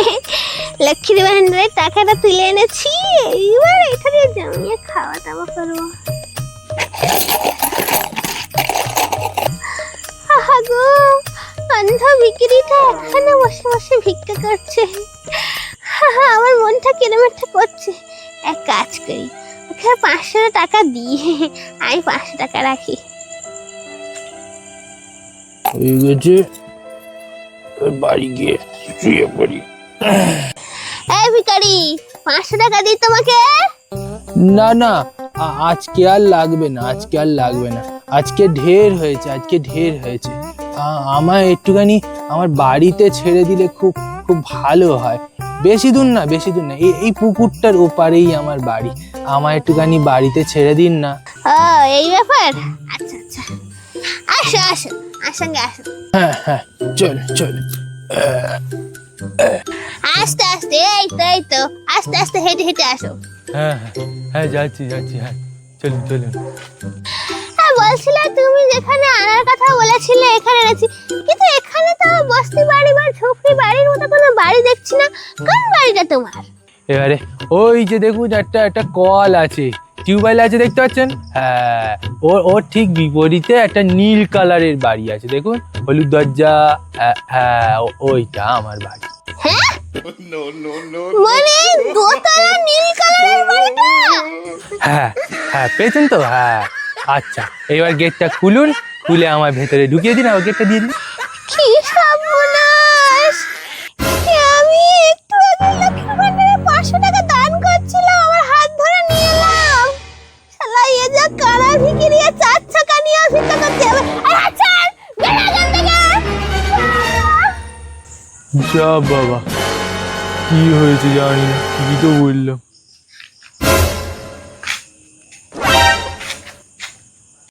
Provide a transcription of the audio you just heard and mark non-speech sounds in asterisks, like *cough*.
*laughs* লক্ষ্মীর ভান্ডারের টাকাটা তুলে এনেছি। এইবার এখানে জমিয়ে খাওয়া দাওয়া করব গো, অন্ধ বিক্রিটা এখানে বসে বসে ভিক্ষা করছে। আমার মনটা কিরম একটা করছে। এক কাজ করি, ওকে পাঁচশো টাকা দিয়ে আমি পাঁচশো টাকা রাখি। বাড়ি গিয়ে শুয়ে পড়ি। এই ভিখারি পাঁচশো টাকা দিই তোমাকে? না না আজকে আর লাগবে না আজকে আর লাগবে না। আজকে ঢের হয়েছে আজকে ঢের হয়েছে। আ- আমায় একটুখানি আমার বাড়িতে ছেড়ে দিলে খুব খুব ভালো হয়। বেশি দূর না বেশি দূর না এই এই পুকুরটার ওপারেই আমার বাড়ি। আমায় একটুখানি বাড়িতে ছেড়ে দিন না। ও এই ব্যাপার? আচ্ছা আচ্ছা। আসো আসো আমার আসো। হ্যাঁ হ্যাঁ চল চল। আস্তে আস্তে এই তো এই তো আস্তে আস্তে হেঁটে হেঁটে আসো। হ্যাঁ হ্যাঁ হ্যাঁ যাচ্ছি যাচ্ছি হ্যাঁ চলুন চলুন। হ্যাঁ বলছিলে তুমি যেখানে আনার কথা বলেছিলে এখানে এনেছি কিন্তু এখানে তো বস্তি বাড়ি বা ঝুপড়ি বাড়ির মতো কোনো বাড়ি দেখছি না। কোন বাড়িটা তোমার? এবারে ওই যে দেখুন একটা একটা কল আছে। টিউবওয়েল আছে দেখতে পাচ্ছেন? হ্যাঁ ওর ওর ঠিক বিপরীতে একটা নীল কালারের বাড়ি আছে দেখুন। হলুদ দরজা হ্যাঁ, হ্যাঁ ওইটা আমার বাড়ি। হ্যাঁ মানে দোতলা নীল কালারের বাড়িটা? হ্যাঁ হ্যাঁ পেয়েছেন তো? হ্যাঁ আচ্ছা এবার গেটটা খুলুন খুলে আমার ভেতরে ঢুকিয়ে দিন আবার গেটটা দিয়ে দিন। কি সর্বনাশ! আমি একটু আগে লক্ষ্মীর ভান্ডারে পাঁচশো টাকা দান করছিলাম আমার হাত ধরে নিয়ে এলাম। শালা এ যা কারা ভিকিরিয়ে চার চাকা নিয়ে ভিক্ষা করতে হবে আচ্ছা যা বাবা। কি হয়েছে জানি না কি তো বললাম।